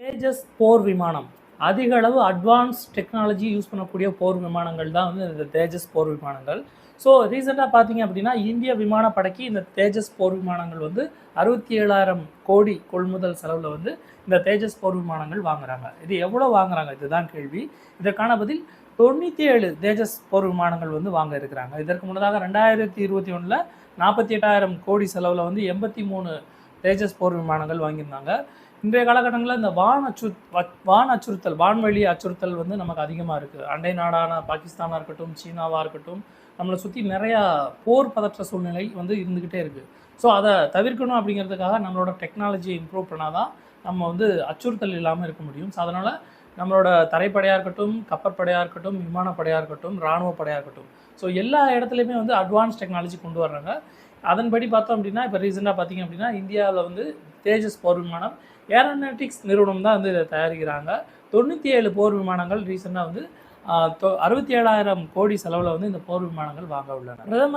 தேஜஸ் போர் விமானம். அதிக அளவு அட்வான்ஸ் டெக்னாலஜி யூஸ் பண்ணக்கூடிய போர் விமானங்கள் தான் வந்து இந்த தேஜஸ் போர் விமானங்கள். ஸோ ரீசெண்டாக பார்த்தீங்க அப்படின்னா இந்திய விமானப்படைக்கு இந்த தேஜஸ் போர் விமானங்கள் வந்து அறுபத்தி ஏழாயிரம் கோடி கொள்முதல் செலவில் வந்து இந்த தேஜஸ் போர் விமானங்கள் வாங்குறாங்க. இது எவ்வளோ வாங்குறாங்க? இதுதான் கேள்வி. இதற்கான பதில் தொண்ணூற்றி ஏழு தேஜஸ் போர் விமானங்கள் வந்து வாங்க இருக்கிறாங்க. இதற்கு முன்னதாக ரெண்டாயிரத்தி இருபத்தி ஒன்றில் நாற்பத்தி எட்டாயிரம் கோடி செலவில் வந்து எண்பத்தி மூணு தேஜஸ் போர் விமானங்கள் வாங்கியிருந்தாங்க. இன்றைய காலகட்டங்களில் இந்த வான் அச்சு வான் அச்சுறுத்தல் வான்வழி அச்சுறுத்தல் வந்து நமக்கு அதிகமாக இருக்குது அண்டை நாடான பாகிஸ்தானாக இருக்கட்டும் சீனாவாக இருக்கட்டும் நம்மளை சுற்றி நிறையா போர் பதற்ற சூழ்நிலை வந்து இருந்துக்கிட்டே இருக்குது ஸோ அதை தவிர்க்கணும் அப்படிங்கிறதுக்காக நம்மளோட டெக்னாலஜியை இம்ப்ரூவ் பண்ணால் தான் நம்ம வந்து அச்சுறுத்தல் இல்லாமல் இருக்க முடியும். ஸோ அதனால் நம்மளோட தரைப்படையாக இருக்கட்டும் கப்பற்படையாக இருக்கட்டும் விமானப்படையாக இருக்கட்டும் இராணுவ படையாக இருக்கட்டும். ஸோ எல்லா இடத்துலையுமே வந்து அட்வான்ஸ் டெக்னாலஜி கொண்டு வர்றாங்க. அதன்படி பார்த்தோம் அப்படின்னா இப்போ ரீசெண்டாக பார்த்தீங்க அப்படின்னா இந்தியாவில் வந்து தேஜஸ் போர் விமானம் ஏரோநாட்டிக்ஸ் நிறுவனம் தான் வந்து இதை தயாரிக்கிறாங்க. தொண்ணூற்றி ஏழு போர் விமானங்கள் ரீசெண்டாக வந்து அறுபத்தி ஏழாயிரம் கோடி செலவில் வந்து இந்த போர் விமானங்கள் வாங்க உள்ளன. பிரதமர்